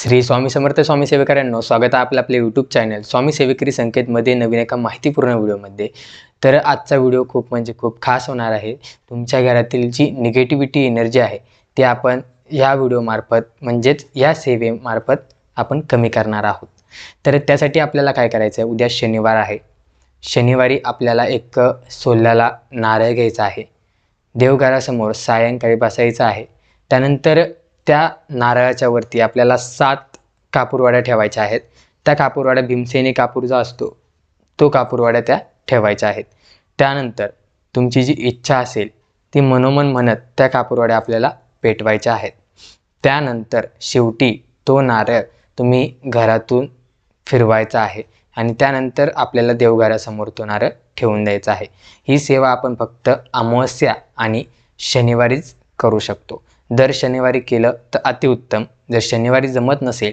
श्री स्वामी समर्थ स्वामी सेवेकरांनो स्वागत आहे आपलं आपल्या यूट्यूब चॅनल स्वामी सेवेकरी संकेतमध्ये नवीन एका माहितीपूर्ण व्हिडिओमध्ये. तर आजचा व्हिडिओ खूप म्हणजे खूप खास होणार आहे. तुमच्या घरातील जी निगेटिव्हिटी एनर्जी आहे ती आपण या व्हिडिओमार्फत म्हणजेच या सेवेमार्फत आपण कमी करणार आहोत. तर त्यासाठी आपल्याला काय करायचं आहे उद्या शनिवार आहे. शनिवारी आपल्याला एक सोल्याला नारळ घ्यायचा आहे. देवघरासमोर सायंकाळी बसायचं आहे. त्यानंतर त्या नारळाच्या वरती आपल्याला सात कापूरवाड्या ठेवायच्या आहेत. त्या कापूरवाड्या भीमसेनी कापूर जो असतो तो कापूरवाड्या त्या ठेवायच्या आहेत. त्यानंतर तुमची जी इच्छा असेल ती मनोमन म्हणत त्या कापूरवाड्या आपल्याला पेटवायच्या आहेत. त्यानंतर शेवटी तो नारळ तुम्ही घरातून फिरवायचा आहे आणि त्यानंतर आपल्याला देवघरासमोर तो नारळ ठेवून द्यायचा आहे. ही सेवा आपण फक्त अमावस्या आणि शनिवारीच करू शकतो. दर शनिवारी केलं तर अतिउत्तम. जर शनिवारी जमत नसेल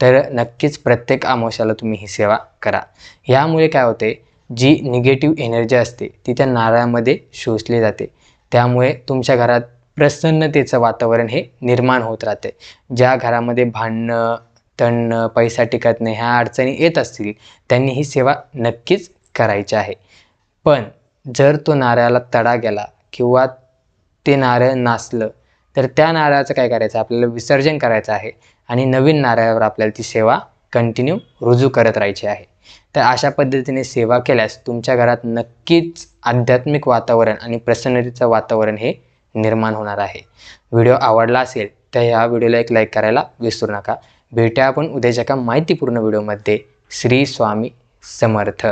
तर नक्कीच प्रत्येक अमावस्याला तुम्ही ही सेवा करा. यामुळे काय होते जी निगेटिव्ह एनर्जी असते ती त्या नारळामध्ये शोषली जाते. त्यामुळे तुमच्या घरात प्रसन्नतेचं वातावरण हे निर्माण होत राहते. ज्या घरामध्ये भांडणं तणणं पैसा टिकत नाही ह्या अडचणी येत असतील त्यांनी ही सेवा नक्कीच करायची आहे. पण जर तो नारळाला तडा गेला किंवा ते नारळ नासलं तर त्या नारळाचं काय करायचं? आपल्याला विसर्जन करायचं आहे आणि नवीन नारळावर आपल्याला ती सेवा कंटिन्यू रुजू करत राहायची आहे. तर अशा पद्धतीने सेवा केल्यास तुमच्या घरात नक्कीच आध्यात्मिक वातावरण आणि प्रसन्नतेचं वातावरण हे निर्माण होणार आहे. व्हिडिओ आवडला असेल तर ह्या व्हिडिओला एक लाईक करायला विसरू नका. भेटूया आपण उद्याच्या एका माहितीपूर्ण व्हिडिओमध्ये. श्री स्वामी समर्थ.